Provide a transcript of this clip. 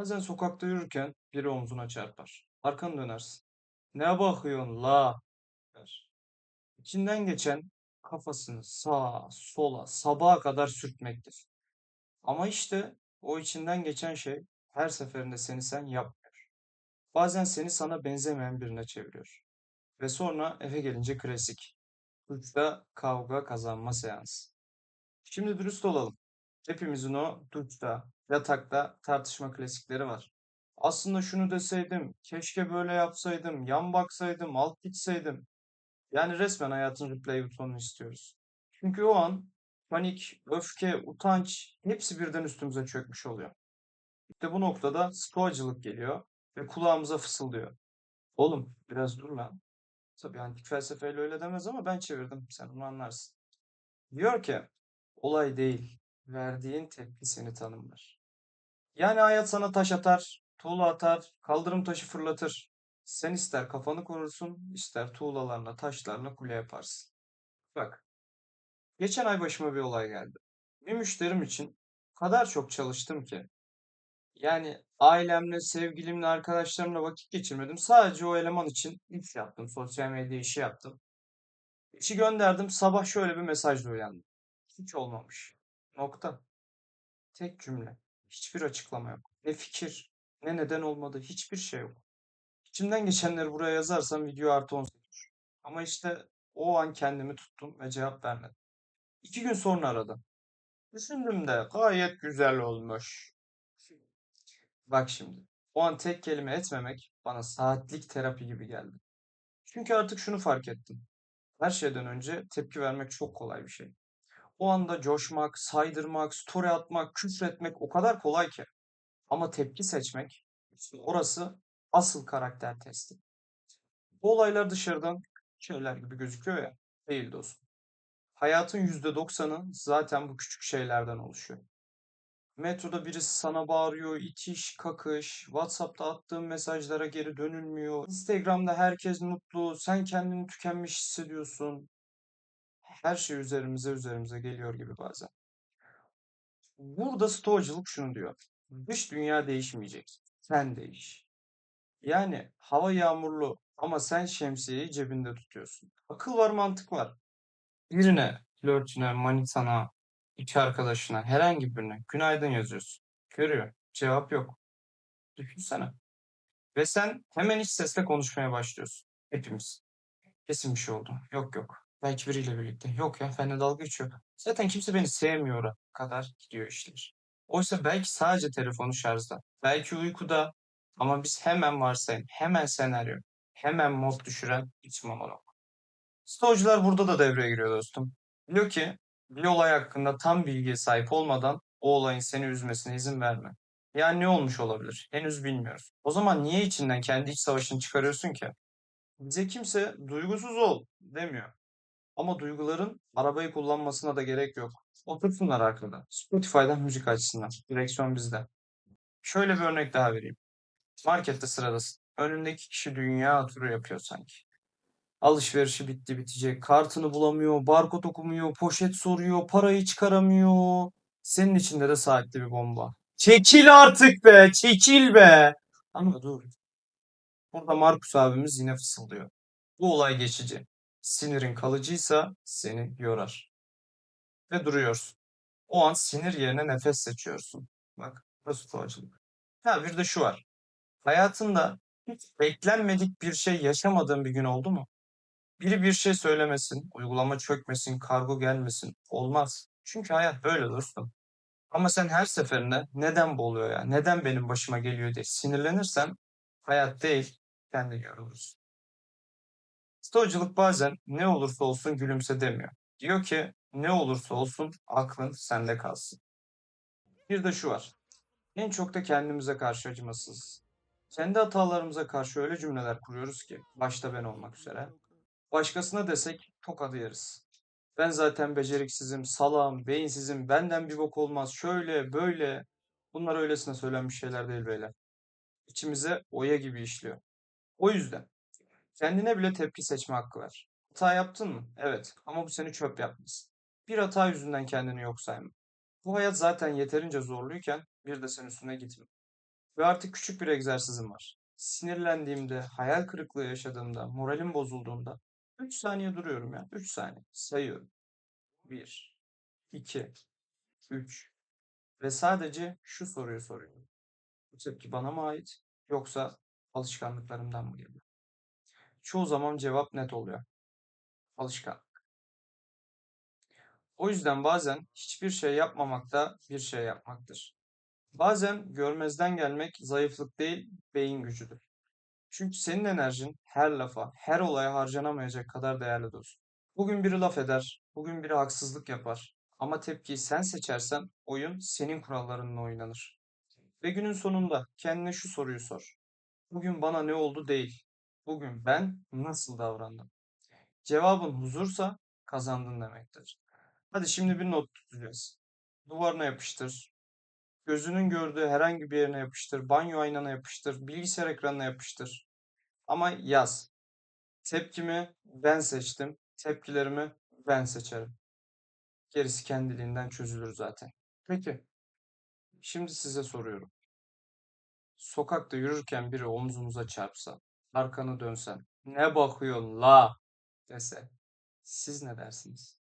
Bazen sokakta yürürken biri omzuna çarpar. Arkanı dönersin. Ne bakıyorsun la? der. İçinden geçen kafasını sağa, sola, sabaha kadar sürtmektir. Ama işte o içinden geçen şey her seferinde seni sen yapmıyor. Bazen seni sana benzemeyen birine çeviriyor. Ve sonra eve gelince klasik. Duşta kavga kazanma seansı. Şimdi dürüst olalım. Hepimizin o duşta, yatakta tartışma klasikleri var. Aslında şunu deseydim, keşke böyle yapsaydım, yan baksaydım, alt gitseydim. Yani resmen hayatın replay butonunu istiyoruz. Çünkü o an panik, öfke, utanç hepsi birden üstümüze çökmüş oluyor. İşte bu noktada stoacılık geliyor ve kulağımıza fısıldıyor. Oğlum biraz dur lan. Tabii antik felsefeyle öyle demez ama ben çevirdim. Sen onu anlarsın. Diyor ki olay değil, verdiğin tepki seni tanımlar. Yani hayat sana taş atar, tuğla atar, kaldırım taşı fırlatır. Sen ister kafanı korursun, ister tuğlalarla, taşlarla kule yaparsın. Bak, geçen ay başıma bir olay geldi. Bir müşterim için kadar çok çalıştım ki. Yani ailemle, sevgilimle, arkadaşlarımla vakit geçirmedim. Sadece o eleman için iş yaptım, sosyal medya işi yaptım. İşi gönderdim, sabah şöyle bir mesajla uyandım. Hiç olmamış. Nokta. Tek cümle. Hiçbir açıklama yok. Ne fikir, ne neden olmadı, hiçbir şey yok. İçimden geçenleri buraya yazarsam video artı 18. Ama işte o an kendimi tuttum ve cevap vermedim. İki gün sonra aradım. Düşündüm de gayet güzel olmuş. Bak şimdi. O an tek kelime etmemek bana saatlik terapi gibi geldi. Çünkü artık şunu fark ettim. Her şeyden önce tepki vermek çok kolay bir şey. O anda coşmak, saydırmak, story atmak, küfretmek o kadar kolay ki. Ama tepki seçmek, işte orası asıl karakter testi. Bu olaylar dışarıdan şeyler gibi gözüküyor ya. Değil dostum. Hayatın %90'ı zaten bu küçük şeylerden oluşuyor. Metroda birisi sana bağırıyor, itiş, kakış, WhatsApp'ta attığın mesajlara geri dönülmüyor. Instagram'da herkes mutlu, sen kendini tükenmiş hissediyorsun. Her şey üzerimize üzerimize geliyor gibi bazen. Burada stoacılık şunu diyor. Dış dünya değişmeyecek. Sen değiş. Yani hava yağmurlu ama sen şemsiyeyi cebinde tutuyorsun. Akıl var, mantık var. Birine, flörtüne, manitana, iki arkadaşına, herhangi birine günaydın yazıyorsun. Görüyor. Cevap yok. Düşünsene. Ve sen hemen iç sesle konuşmaya başlıyorsun. Hepimiz. Kesin bir şey oldu. Yok yok. Belki biriyle birlikte. Yok ya benimle dalga geçiyor. Zaten kimse beni sevmiyor kadar gidiyor işler. Oysa belki sadece telefonu şarjda. Belki uykuda. Ama biz hemen varsayım, hemen senaryo, hemen mod düşüren iç monolog. Stoacılar burada da devreye giriyor dostum. Diyor ki bir olay hakkında tam bilgiye sahip olmadan o olayın seni üzmesine izin verme. Yani ne olmuş olabilir? Henüz bilmiyoruz. O zaman niye içinden kendi iç savaşını çıkarıyorsun ki? Bize kimse duygusuz ol demiyor. Ama duyguların arabayı kullanmasına da gerek yok. Otursunlar arkada. Spotify'dan müzik açsınlar. Direksiyon bizde. Şöyle bir örnek daha vereyim. Markette sıradasın. Önündeki kişi dünya turu yapıyor sanki. Alışverişi bitti bitecek. Kartını bulamıyor, barkod okumuyor, poşet soruyor, parayı çıkaramıyor. Senin içinde de saatli bir bomba. Çekil artık be, çekil be. Ama dur. Burada Markus abimiz yine fısıldıyor. Bu olay geçici. Sinirin kalıcıysa seni yorar. Ve duruyorsun. O an sinir yerine nefes seçiyorsun. Bak, nasıl stoacılık. Ha bir de şu var. Hayatında hiç beklenmedik bir şey yaşamadığın bir gün oldu mu? Biri bir şey söylemesin, uygulama çökmesin, kargo gelmesin. Olmaz. Çünkü hayat böyle dostum. Ama sen her seferinde neden bu oluyor ya, neden benim başıma geliyor diye sinirlenirsen hayat değil, kendi yorulursun. Stoacılık bazen ne olursa olsun gülümse demiyor. Diyor ki ne olursa olsun aklın sende kalsın. Bir de şu var. En çok da kendimize karşı acımasız. Kendi hatalarımıza karşı öyle cümleler kuruyoruz ki, başta ben olmak üzere. Başkasına desek tokadı yeriz. Ben zaten beceriksizim, salağım, beyinsizim, benden bir bok olmaz, şöyle, böyle. Bunlar öylesine söylenmiş şeyler değil beyler. İçimize oya gibi işliyor. O yüzden kendine bile tepki seçme hakkı ver. Hata yaptın mı? Evet. Ama bu seni çöp yapmasın. Bir hata yüzünden kendini yok sayma. Bu hayat zaten yeterince zorluyken bir de sen üstüne gitme. Ve artık küçük bir egzersizim var. Sinirlendiğimde, hayal kırıklığı yaşadığımda, moralim bozulduğunda 3 saniye duruyorum ya. 3 saniye. Sayıyorum. 1, 2, 3 ve sadece şu soruyu soruyorum. Bu tepki bana mı ait yoksa alışkanlıklarımdan mı geliyor? Çoğu zaman cevap net oluyor. Alışkanlık. O yüzden bazen hiçbir şey yapmamak da bir şey yapmaktır. Bazen görmezden gelmek zayıflık değil, beyin gücüdür. Çünkü senin enerjin her lafa, her olaya harcanamayacak kadar değerli dostum. Bugün biri laf eder, bugün biri haksızlık yapar. Ama tepkiyi sen seçersen oyun senin kurallarınla oynanır. Ve günün sonunda kendine şu soruyu sor. Bugün bana ne oldu değil. Bugün ben nasıl davrandım? Cevabın huzursa kazandın demektir. Hadi şimdi bir not tutacağız. Duvarına yapıştır. Gözünün gördüğü herhangi bir yerine yapıştır. Banyo aynana yapıştır. Bilgisayar ekranına yapıştır. Ama yaz. Tepkimi ben seçtim. Tepkilerimi ben seçerim. Gerisi kendiliğinden çözülür zaten. Peki, şimdi size soruyorum. Sokakta yürürken biri omzunuza çarpsa, arkanı dönsen, ne bakıyorsun la? dese, siz ne dersiniz?